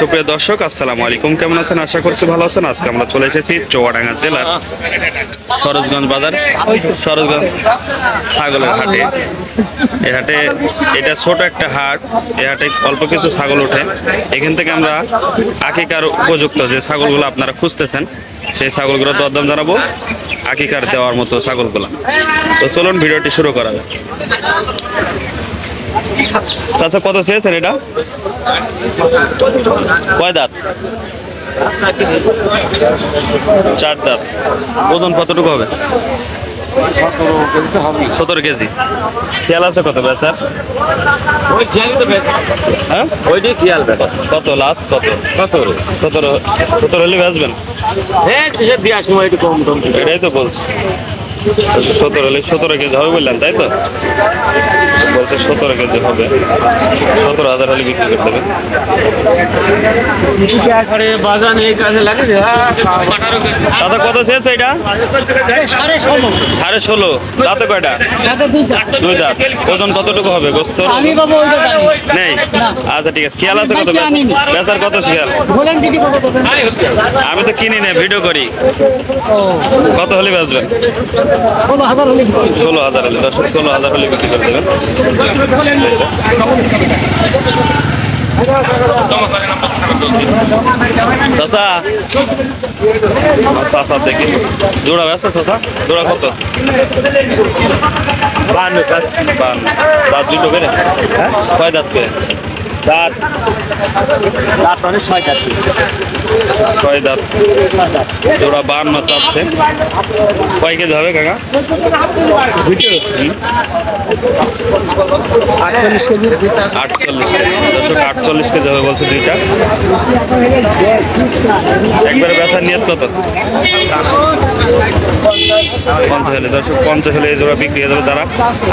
সুপ্রিয় দর্শক, আসসালামু আলাইকুম। কেমন আছেন? আশা করছি ভালো আছেন। আজকে আমরা চলে এসেছি চৌয়াডাঙ্গা জেলার সরোজগঞ্জ বাজার, সরোজগঞ্জ ছাগলের হাটে। এই হাটে এটা ছোট একটা হাট। এই হাটে অল্প কিছু ছাগল ওঠে। এখান থেকে আমরা আকিকার উপযুক্ত যে ছাগলগুলো আপনারা খুঁজতেছেন, সেই ছাগলগুলো দরদাম জানাব। আকিকার দেওয়ার মতো ছাগলগুলো। তো চলুন, ভিডিওটি শুরু করা যাক। আচ্ছা কত চেয়েছেন এটা? কয় দাঁত? চার দাঁত। ওজন কতটুকু হবে? সতেরো কেজি খেয়াল আছে কত তো হ্যাঁ? ওইটাই খেয়াল কত লাস্ট কত? সতেরো। সতেরো সতেরো হলে বেচবেন হ্যাঁ দেওয়ার সময় একটু কম টম এটাই তো বলছি। সতেরো হলে সতেরো কেজি হবে বললেন তাই তো? বলছে সতেরো কেজি হবে। সতেরো হাজার হলে বিক্রি করে দেবে। আরে বাজান এই কাজে লাগে যে, হ্যাঁ, দাদা কত চেয়েছে এটা? সাড়ে ষোলো। দাঁতে কয়টা? দুই দাঁত। ওজন কতটুকু হবে? গোস্ত? নেই? আচ্ছা ঠিক আছে। খেয়াল আছে কত। বেচার কত খেয়াল? দেবেন? আমি তো কিনি না ভিডিও করি। কত হলে বেচবেন? ষোলো হাজার হলে? ষোলো হাজার হলে দশ ষোলো হাজার হলে বিক্রি করে দেবেন। চাচা চাচা দেখি। জোড়া ব্যস্ত চাচা? জোড়া কত? বান্ন বান্ন দাঁত দুটো করে? হ্যাঁ? কয় দাঁত করে? দাঁত? রাত মানে ছয় ছয় দাঁত জোড়া বান্ন চাচ্ছে। কয় কেজি হবে কাকা? আটচল্লিশ কেজি। আটচল্লিশ দশক আটচল্লিশ কেজি হবে বলছে দুইটা। একবারে বেচার নিয়ত কত? পঞ্চাশ হলে। দর্শক পঞ্চাশ হলে এই জোড়া বিক্রি হয়ে যাবে যারা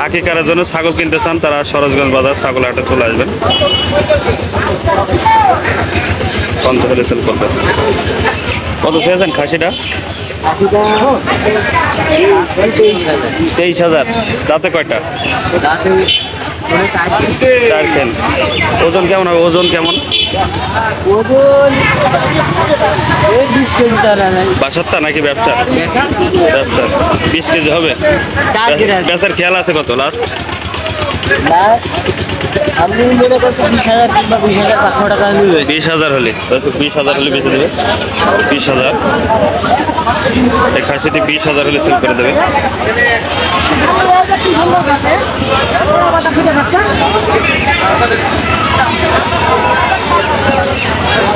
আকিকারের জন্য ছাগল কিনতে চান তারা সরোজগঞ্জ বাজার ছাগল হাটে চলে আসবেন। পঞ্চাশ হলে সেল করবেন কত চেয়েছেন খাসিটা? তেইশ হাজার। তাতে কয়টা? চার খেন ওজন কেমন? হবে ওজন কেমন? বাসারটা নাকি ব্যবসা? ব্যবসা। বিশ কেজি হবে? বেচার খেয়াল আছে কত? লাস্ট আমি মনে বিশ হাজার কিংবা বিশ হাজার পাঁচশো টাকা বিশ হাজার হলে বিশ হাজার হলে বেঁচে দেবে। বিশ হাজার। এই খাসিটি বিশ হাজার হলে সেল করে দেবে।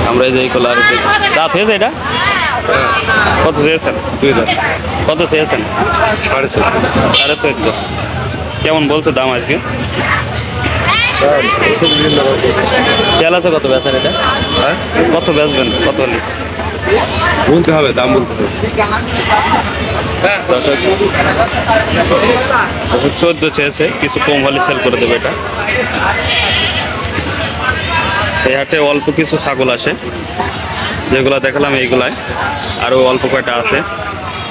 আমরা এই যে কলার দাঁত হয়েছে এটা? কত চেয়েছেন? দুই কত চেয়েছেন? সাড়ে ছয়। সাড়ে চোদ্দ কেমন বলছে দাম আজকে? আছে কত বেচেন এটা? হ্যাঁ? কত বেচবেন? কত হলে? বলতে হবে দাম বলতে হবে। দর্শক চোদ্দ চেয়েছে কিছু কম হলে সেল করে দেবে এটা। এই হাটে অল্প কিছু ছাগল আসে যেগুলো দেখালাম এইগুলাই আরও অল্প কয়টা আছে।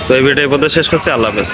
তো এই ভিডিও এই পর্যন্ত শেষ করছি আল্লাহ হাফেজ।